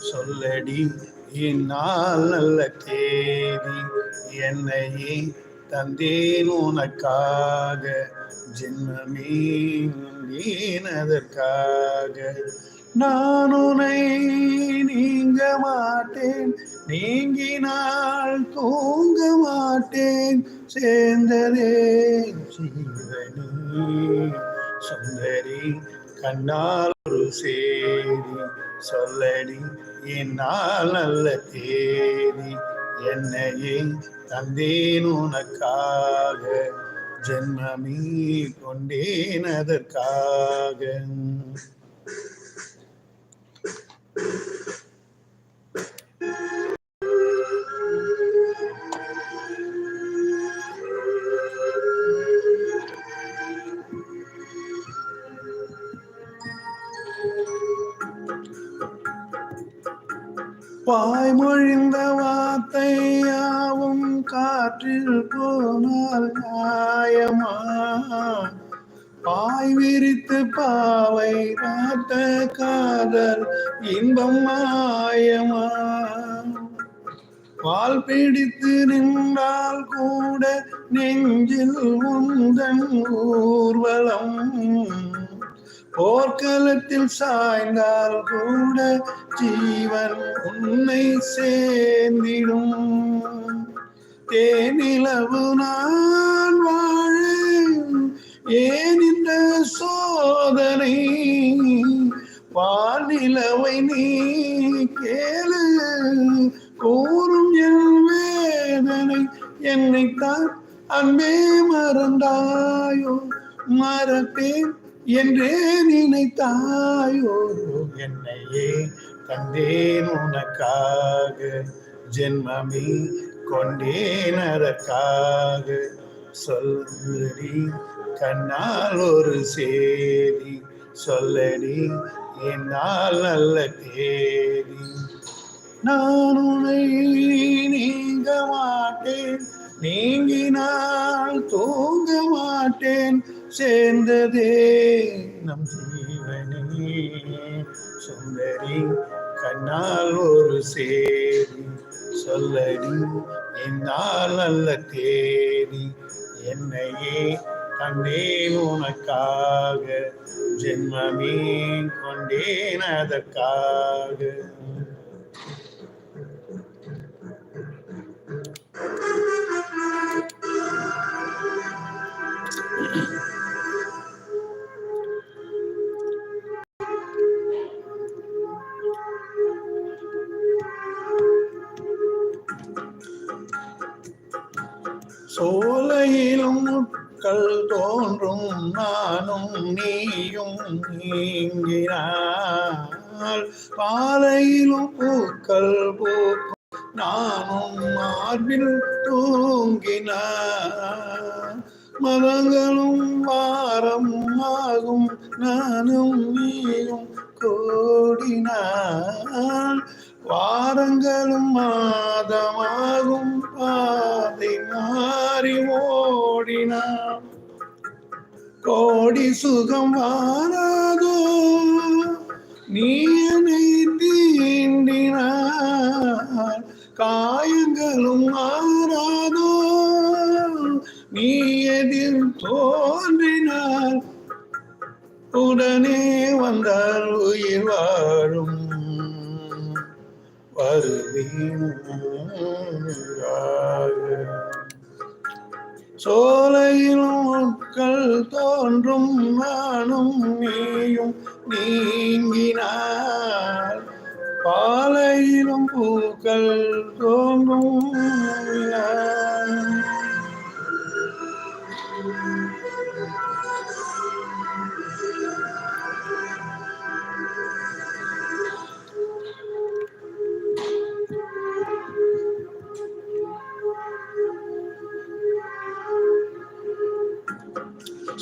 சொல்லடி இந்நாள் நல்ல தேதி என்னையே தந்தேன் உனக்காக. ஜென்மமே நீனதற்காக நான் உனை நீங்க மாட்டேன் நீங்கினால் தூங்க மாட்டேன். சேர்ந்ததே ஜீவனி சுந்தரி கண்ணால் ஒரு சேரி சொல்லடி என்னால் நல்ல தேதி என்னையே தந்தேன் உனக்காக ஜென்மமே கொண்டேன் அதற்காக. வாய்மொழிந்த வார்த்தையாவும் காற்றில் போனால் நியாயமா பாய் விரித்து பாவை காத்த காதல் இன்பம் மாயமா? பால் பிடித்து நின்றால் கூட நெஞ்சில் உந்தன் ஊர்வலம் போர்க்களத்தில் சாய்ந்தால் கூட ஜீவன் உன்னை சேர்ந்திடும். தேனிலவு நான் வாழ ஏன் இந்த சோதனை? வானிலவை நீ கேளு. கூறும் என் வேதனை என்னைத்தான் அன்பே மறந்தாயோ? மறப்பேன். என்றே நினைத்தாயோ? என்னையே தந்தேன் உனக்காக. ஜென்மமே கொண்டேன் அதற்காக. சொல்லடி கண்ணால் ஒரு சேதி. சொல்லடி என்னால் நல்ல தேதி. நான் உன்னை நீங்க மாட்டேன் நீங்கினால் தூங்க மாட்டேன். சேர்ந்ததே. நம் ஜீவனே சுந்தரி கண்ணால் ஒரு சேரி. சொல்லடி என்னால் நல்ல தேடி என்னையே கண்டேன் உனக்காக. ஜென்மமே கொண்டேன் அதற்காக. சோலையிலும் முட்கள் தோன்றும் நானும் நீயும் நீங்கினால். பாலையிலும் பூக்கள் பூக்கும் நானும் மார்பில் தூங்கினார் மதங்களும் வாரம் ஆகும் நானும் நீயும் கோ கோடி சுகம் வாராதோ நீ என்னை தீண்டினார் காயங்களும் மாறாதோ. நீ எதிர் தோன்றினார் உடனே வந்தால் உயிர் வாழும். வருவீராக சோலையிலும் பாலையிலும் பூக்கள் தோன்றும்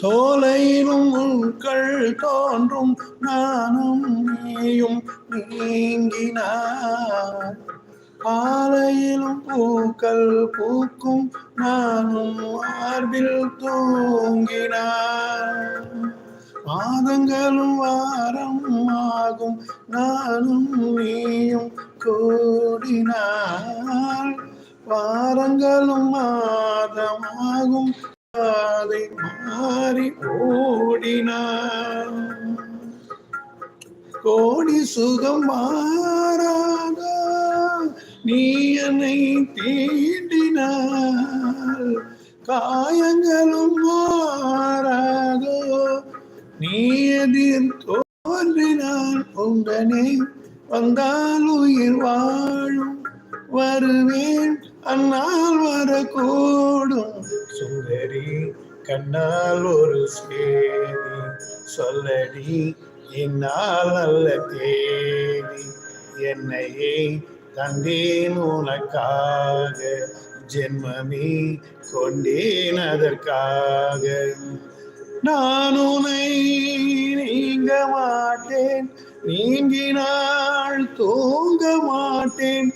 சோலையிலும் பொருட்கள் தோன்றும் நானும் நீயும் நீங்கினார். பாலையிலும் பூக்கள் பூக்கும் நானும் மார்பில் தூங்கினார். மாதங்களும் வாரம் ஆகும் நானும் நீயும் கூடினார். வாரங்களும் மாதமாகும் பாதை மாறி ஓடினாள் கோடி சுகம் மாறாத? நீ என்னை தீண்டினாள் காயங்களும் மாறாதோ? நீ எதிர் தோன்றினான் உடனே வந்தால் உயிர் வாழும். வருவேன் அந்நாள் வரக்கூடும். சுந்தரி கண்ணால் ஒரு சேதி. சொல்லடி என்னால் நல்ல தேடி என்னையே தந்தேன் உனக்காக. ஜென்மமே கொண்டேன் அதற்காக. நான் உனை நீங்க மாட்டேன் நீங்கினால் தூங்க மாட்டேன்.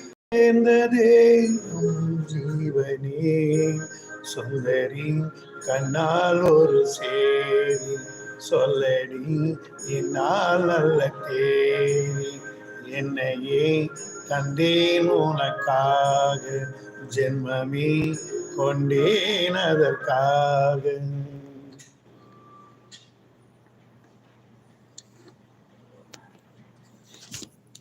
ஜீவனே? சுந்தரி கண்ணால் ஒரு சேரி. சொல்லடி என்னால் நல்ல தேரி. என்னையே தந்தேன் உனக்காக. ஜென்மமே கொண்டேன் அதற்காக.